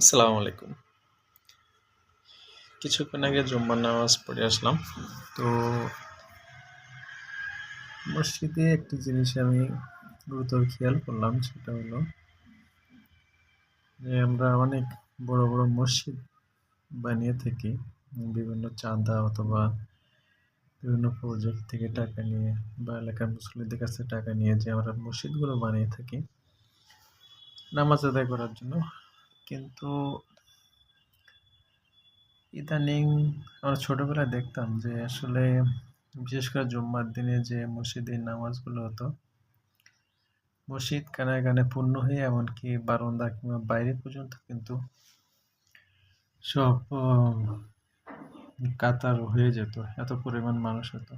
আসসালামু আলাইকুম। কিছুক্ষণ আগে জুম্মার নামাজ পড়ে আসলাম। তো মসজিদে একটি জিনিস আমি গুরুতর খেয়াল করলাম, সেটা হলো যে আমরা অনেক বড় বড় মসজিদ বানিয়ে থাকি, বিভিন্ন চাঁদা অথবা বিভিন্ন প্রজেক্ট থেকে টাকা নিয়ে বা এলাকার মুসলিমদের কাছে টাকা নিয়ে যে আমরা মসজিদগুলো বানিয়ে থাকি, নামাজ আদায় করার জন্য কিন্তু ইদানিং আমরা ছোটবেলায় দেখতাম যে আসলে বিশেষ করে জুম্মার দিনে যে মসজিদের নামাজগুলো হতো, মসজিদ কানায় কানে পূর্ণ হয়ে এমনকি বারান্দা কিংবা বাইরে পর্যন্ত কিন্তু সব কাতার হয়ে যেত, এত পরিমাণ মানুষ হতো।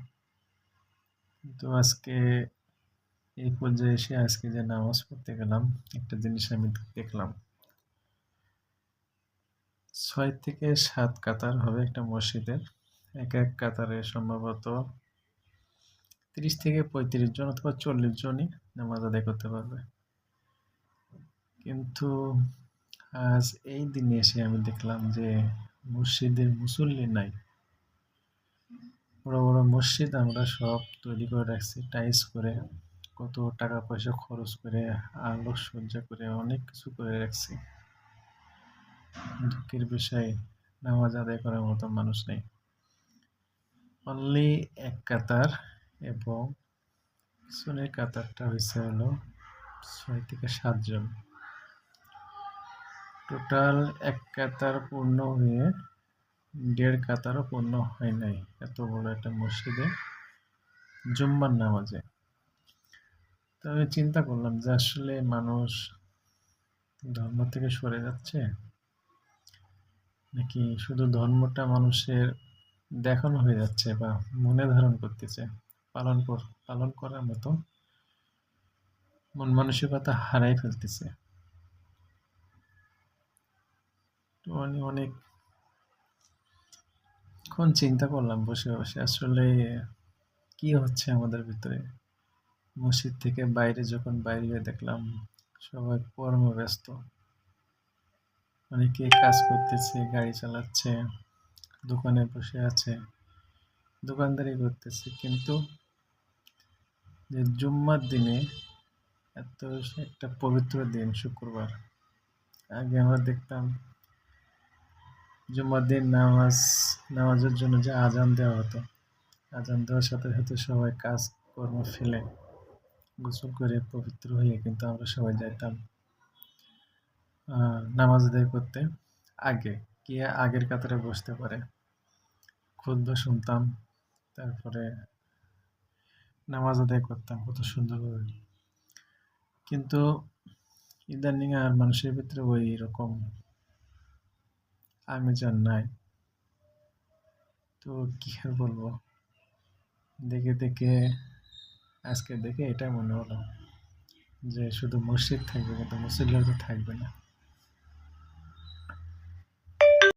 কিন্তু আজকে এই পর্যায়ে এসে আজকে যে নামাজ পড়তে গেলাম, একটা জিনিস আমি দেখলাম। ছয় থেকে সাত কাতার হবে একটা মসজিদের। এক এক কাতারে সম্ভবত তিরিশ থেকে পঁয়ত্রিশ জন অথবা চল্লিশ জনই নামাজ আদায় করতে পারবে। কিন্তু আজ এই দিনে এসে আমি দেখলাম যে মসজিদের মুসল্লি নাই। বড় বড় মসজিদ আমরা সব তৈরি করে রাখছি টাইস করে, কত টাকা পয়সা খরচ করে, আলোকসজ্জা করে, অনেক কিছু করে রাখছি। দুঃখের বিষয় নামাজ আদায় করার মতো মানুষ নেই। অনলি এক কাতার এবং পিছনের কাতারটা হয়েছে হলো ছয় থেকে সাতজন টোটাল এক কাতার পূর্ণ হয়ে দেড় কাতারও পূর্ণ হয় নাই। এত বড় একটা মসজিদে জুম্মার নামাজে। তো আমি চিন্তা করলাম যে আসলে মানুষ ধর্ম থেকে সরে যাচ্ছে? নাকি শুধু ধর্মটা মানুষের দেখানো হয়ে যাচ্ছে বা মনে ধারণ করতেছে? পালন পালন করার মতো মন মানসিকতা হারাই ফেলতেছে। অনেক ক্ষণ চিন্তা করলাম বসে বসে, আসলে কি হচ্ছে আমাদের ভিতরে? মসজিদ থেকে বাইরে যখন বাইরে দেখলাম, সবাই কর্মব্যস্ত। অনেকে কাজ করতেছে, গাড়ি চালাচ্ছে, দোকানে বসে আছে, দোকানদারি করতেছে। কিন্তু যে জুম্মার দিনে এত একটা পবিত্র দিন, শুক্রবার। আগে আমরা দেখতাম জুম্মার দিন নামাজ, নামাজের জন্য যে আজান দেওয়া হতো। আজান দেওয়ার সাথে সাথে সবাই কাজ কর্ম ফেলে, গোসল করে পবিত্র হয়ে কিন্তু আমরা সবাই যাইতাম। নামাজ আদায় করতে আগে, গিয়ে আগের কাতারে বসতে পারে। খুদ্া শুনতাম, তারপরে নামাজ আদায় করতাম কত সুন্দরভাবে। কিন্তু ইদানিং আর মানুষের ভিতরে ওই রকম আমেজ আর নাই। তো কী আর বলব? দেখে দেখে, আজকে দেখে এটা মনে হলো যে শুধু মসজিদ থাকবে কিন্তু মুসল্লিরা তো থাকবে না।